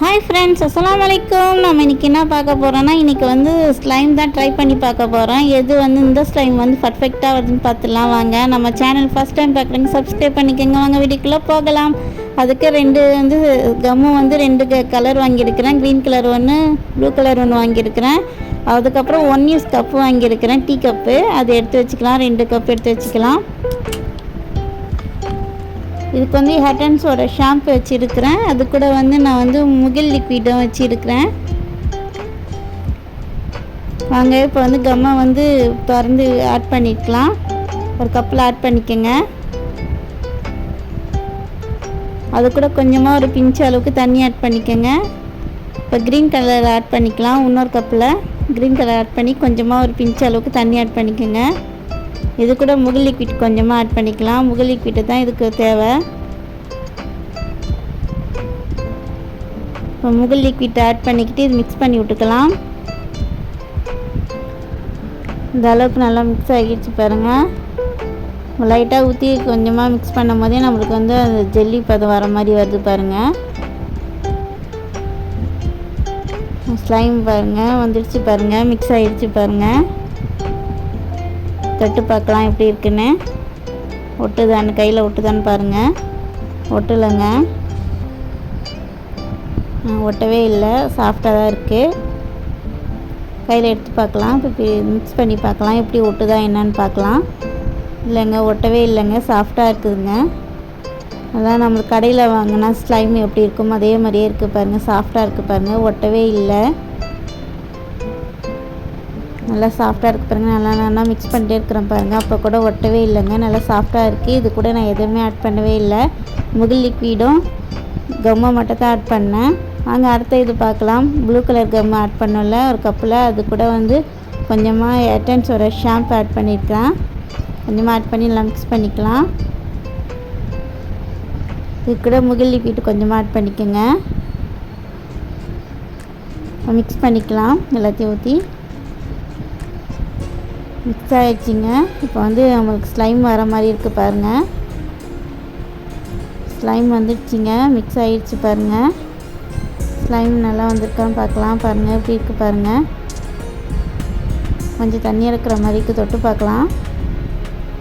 Hi friends அஸ்லாம் அலைக்கும் நம்ம இன்றைக்கி என்ன பார்க்க போகிறோன்னா இன்றைக்கி வந்து ஸ்லைம் தான் ட்ரை பண்ணி பார்க்க போகிறோம் எது வந்து இந்த ஸ்லைம் வந்து பர்ஃபெக்டாக வருதுன்னு பார்த்துலாம் வாங்க. நம்ம சேனல் ஃபஸ்ட் டைம் பார்க்குறீங்க சப்ஸ்கிரைப் பண்ணிக்கோங்க. வாங்க வீடியோக்குள்ளே போகலாம். அதுக்கு ரெண்டு வந்து கம்மு வந்து ரெண்டு கலர் வாங்கியிருக்கிறேன். க்ரீன் கலர் ஒன்று ப்ளூ கலர் ஒன்று வாங்கியிருக்கிறேன். அதுக்கப்புறம் ஒன் யூஸ் கப்பு வாங்கியிருக்கிறேன். டீ கப்பு அது எடுத்து வச்சுக்கலாம். ரெண்டு கப் எடுத்து வச்சுக்கலாம். இதுக்கு வந்து ஹட்டன்ஸோட ஷாம்பு வச்சுருக்கிறேன். அது கூட வந்து நான் வந்து முகில் லிக்விடும் வச்சுருக்கிறேன். வாங்க இப்போ வந்து கம்மை வந்து திறந்து ஆட் பண்ணிக்கலாம். ஒரு கப்பில் ஆட் பண்ணிக்கோங்க. அது கூட கொஞ்சமாக ஒரு பிஞ்ச் அளவுக்கு தண்ணி ஆட் பண்ணிக்கோங்க. இப்போ க்ரீன் கலர் ஆட் பண்ணிக்கலாம் இன்னொரு கப்பில் க்ரீன் கலர் ஆட் பண்ணி கொஞ்சமாக ஒரு பிஞ்ச் அளவுக்கு தண்ணி ஆட் பண்ணிக்கோங்க. இது கூட முகல் லிக்விட் கொஞ்சமாக ஆட் பண்ணிக்கலாம். முகல் லிக்விட்டு தான் இதுக்கு தேவை. இப்போ முகல் லிக்விட் ஆட் பண்ணிக்கிட்டு இது மிக்ஸ் பண்ணி விட்டுக்கலாம். இந்த அளவுக்கு நல்லா மிக்ஸ் ஆகிடுச்சு பாருங்கள் லைட்டாக ஊற்றி கொஞ்சமாக மிக்ஸ் பண்ணும் போதே நம்மளுக்கு வந்து அந்த ஜெல்லி பதம் வர மாதிரி வருது பாருங்கள் ஸ்லைம் பாருங்கள் வந்துடுச்சு பாருங்கள் மிக்ஸ் ஆகிடுச்சு பாருங்கள் தொட்டு பார்க்கலாம் எப்படி இருக்குன்னு. ஒட்டுதான்னு கையில் ஒட்டுதான்னு பாருங்கள் ஒட்டலைங்க. ஒட்டவே இல்லை. சாஃப்டாக தான் இருக்குது கையில் எடுத்து பார்க்கலாம். இப்போ மிக்ஸ் பண்ணி பார்க்கலாம். எப்படி ஒட்டுதா என்னன்னு பார்க்கலாம். இல்லைங்க ஒட்டவே இல்லைங்க. சாஃப்டாக இருக்குதுங்க. அதான் நம்ம கடையில் வாங்கினா ஸ்லைம் எப்படி இருக்கும் அதே மாதிரியே இருக்குது பாருங்கள் சாஃப்டாக இருக்குது பாருங்கள் ஒட்டவே இல்லை. நல்லா சாஃப்டாக இருக்குது பாருங்கள் நல்லா நல்லா மிக்ஸ் பண்ணிட்டே இருக்கிறேன் பாருங்கள் அப்போ கூட ஒட்டவே இல்லைங்க. நல்லா சாஃப்டாக இருக்குது இது கூட நான் எதுவுமே ஆட் பண்ணவே இல்லை. முகில் லிக்விடும் கம்மை மட்டும் தான் ஆட் பண்ணேன். வாங்க அடுத்த இது பார்க்கலாம். ப்ளூ கலர் கம்மை ஆட் பண்ணல ஒரு கப்பில் அது கூட வந்து கொஞ்சமாக எட்டன்ஸோட ஷாம்பு ஆட் பண்ணியிருக்கேன் கொஞ்சமாக ஆட் பண்ணி நல்லா மிக்ஸ் பண்ணிக்கலாம். இது கூட முகில் லிக்விட் கொஞ்சமாக ஆட் பண்ணிக்கோங்க. மிக்ஸ் பண்ணிக்கலாம் எல்லாத்தையும் ஊற்றி மிக்ஸ் ஆகிடுச்சிங்க இப்போ வந்து நம்மளுக்கு ஸ்லைம் வர மாதிரி இருக்குது பாருங்கள் ஸ்லைம் வந்துடுச்சிங்க. மிக்ஸ் ஆகிடுச்சு பாருங்கள் ஸ்லைம் நல்லா வந்திருக்கான்னு பார்க்கலாம். பாருங்கள் எப்படி இருக்குது பாருங்கள் கொஞ்சம் தண்ணி இருக்கிற மாதிரிக்கு தொட்டு பார்க்கலாம்.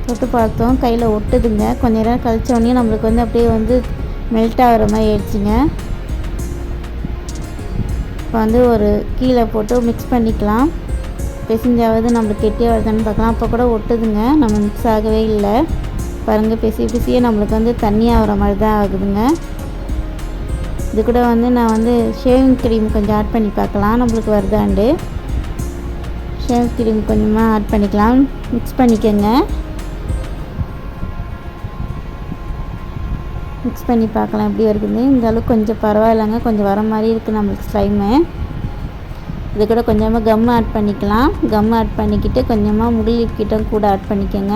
தொட்டு பார்த்தோம். கையில் ஒட்டுதுங்க. கொஞ்ச நேரம் கழிச்சோடனே நம்மளுக்கு வந்து அப்படியே வந்து மெல்ட் ஆகிற மாதிரி ஆயிடுச்சுங்க. இப்போ வந்து ஒரு கீழே போட்டு மிக்ஸ் பண்ணிக்கலாம். பிசைஞ்சாவது நம்மளுக்கு கெட்டியாக வருதுன்னு பார்க்கலாம். அப்போ கூட ஒட்டுதுங்க. நம்ம மிக்ஸ் ஆகவே இல்லை. பாருங்கள் பிசி பிசியே நம்மளுக்கு வந்து தண்ணி ஆகிற மாதிரி தான் ஆகுதுங்க. இது கூட வந்து நான் வந்து ஷேவிங் க்ரீம் கொஞ்சம் ஆட் பண்ணி பார்க்கலாம். நம்மளுக்கு வருதாண்டு. ஷேவ் க்ரீம் கொஞ்சமாக ஆட் பண்ணிக்கலாம். மிக்ஸ் பண்ணிக்கோங்க. மிக்ஸ் பண்ணி பார்க்கலாம். எப்படி இருக்குதுன்னு இந்த அளவுக்கு கொஞ்சம் பரவாயில்லைங்க. கொஞ்சம் வர மாதிரி இருக்குது நம்மளுக்கு ஸ்லைமு இது கூட கொஞ்சமாக கம் ஆட் பண்ணிக்கலாம். கம் ஆட் பண்ணிக்கிட்டு கொஞ்சமாக முகில் கூட ஆட் பண்ணிக்கோங்க.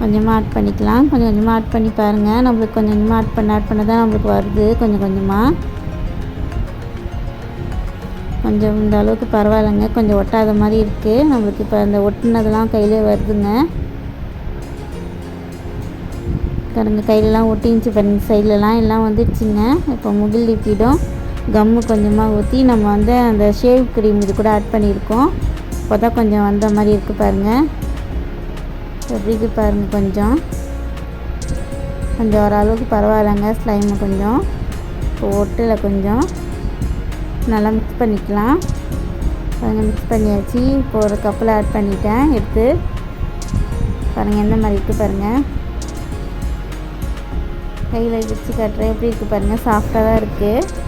கொஞ்சமாக ஆட் பண்ணிக்கலாம். கொஞ்சம் கொஞ்சமாக ஆட் பண்ணி பாருங்கள் நம்மளுக்கு கொஞ்சம் கொஞ்சமாக ஆட் பண்ண ஆட் பண்ண தான் நம்மளுக்கு வருது. கொஞ்சம் கொஞ்சமாக கொஞ்சம் இந்த அளவுக்கு பரவாயில்லைங்க. கொஞ்சம் ஒட்டாத மாதிரி இருக்குது நம்மளுக்கு இப்போ அந்த ஒட்டினதெல்லாம் கையிலே வருதுங்க. பாருங்க கையிலலாம் ஒட்டிஞ்சி பாருங்க சைட்லலாம் எல்லாம் வந்துடுச்சுங்க இப்போ முகில் லிப்பிடும் கம்மு கொஞ்சமாக ஊற்றி நம்ம வந்து அந்த ஷேவ் க்ரீம் இது கூட ஆட் பண்ணியிருக்கோம். இப்போ தான் கொஞ்சம் வந்த மாதிரி இருக்குது பாருங்கள் எப்படி இருக்குது பாருங்கள் கொஞ்சம். கொஞ்சம் ஓரளவுக்கு பரவாயில்லைங்க ஸ்லைமு கொஞ்சம். இப்போ ஒட்டில் கொஞ்சம். நல்லா மிக்ஸ் பண்ணிக்கலாம். பாருங்கள் மிக்ஸ் பண்ணியாச்சு. இப்போ ஒரு கப்பில் ஆட் பண்ணிட்டேன் எடுத்து. பாருங்கள் எந்த மாதிரி இருக்குது பாருங்கள் கையில் வச்சு காட்டுறேன். எப்படி இருக்குது பாருங்கள் சாஃப்டாக தான் இருக்குது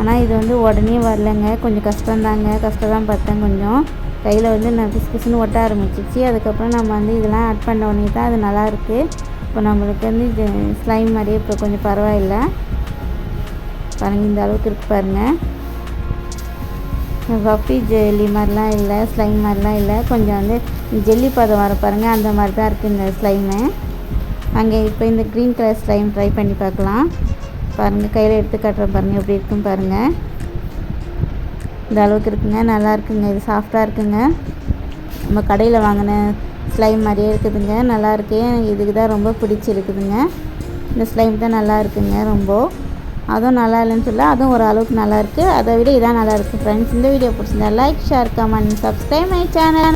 ஆனால் இது வந்து உடனே வரலைங்க. கொஞ்சம் கஷ்டம்தாங்க கஷ்டம் தான் பார்த்தேன் கொஞ்சம். கையில் வந்து நான் பிசு பிசுன்னு ஒட்ட ஆரம்பிச்சிச்சு. அதுக்கப்புறம் நம்ம வந்து இதெல்லாம் ஆட் பண்ண உடனே தான் அது நல்லாயிருக்கு இப்போ நம்மளுக்கு வந்து இது ஸ்லைம் மாதிரியே இப்போ கொஞ்சம் பரவாயில்லை. பாருங்கள் இந்த அளவுக்கு இருக்குது பாருங்கள் பஃபி ஜெல்லி மாதிரிலாம் இல்லை ஸ்லைம் மாதிரிலாம் இல்லை. கொஞ்சம் வந்து ஜெல்லி பதம் வர பாருங்கள் அந்த மாதிரி தான் இருக்குது இந்த ஸ்லைமு அங்கே இப்போ இந்த க்ரீன் கலர் ஸ்லைம் ட்ரை பண்ணி பார்க்கலாம். பாருங்கள் கையில் எடுத்து காட்டுறேன் பாருங்கள் எப்படி இருக்கும் பாருங்கள் இந்த அளவுக்கு இருக்குங்க நல்லா இருக்குங்க இது சாஃப்டாக இருக்குங்க. நம்ம கடையில் வாங்கின ஸ்லைம் மாதிரியே இருக்குதுங்க நல்லா இருக்கு. எனக்கு இதுக்கு தான் ரொம்ப பிடிச்சிருக்குதுங்க இந்த ஸ்லைம் தான் நல்லா இருக்குங்க ரொம்ப. அதுவும் நல்லா இல்லைன்னு சொல்ல அதுவும் ஒரு அளவுக்கு நல்லா இருக்குது அதை விட இதான் நல்லா இருக்குது ஃப்ரெண்ட்ஸ் இந்த வீடியோ பிடிச்சிருந்தா like share comment subscribe my channel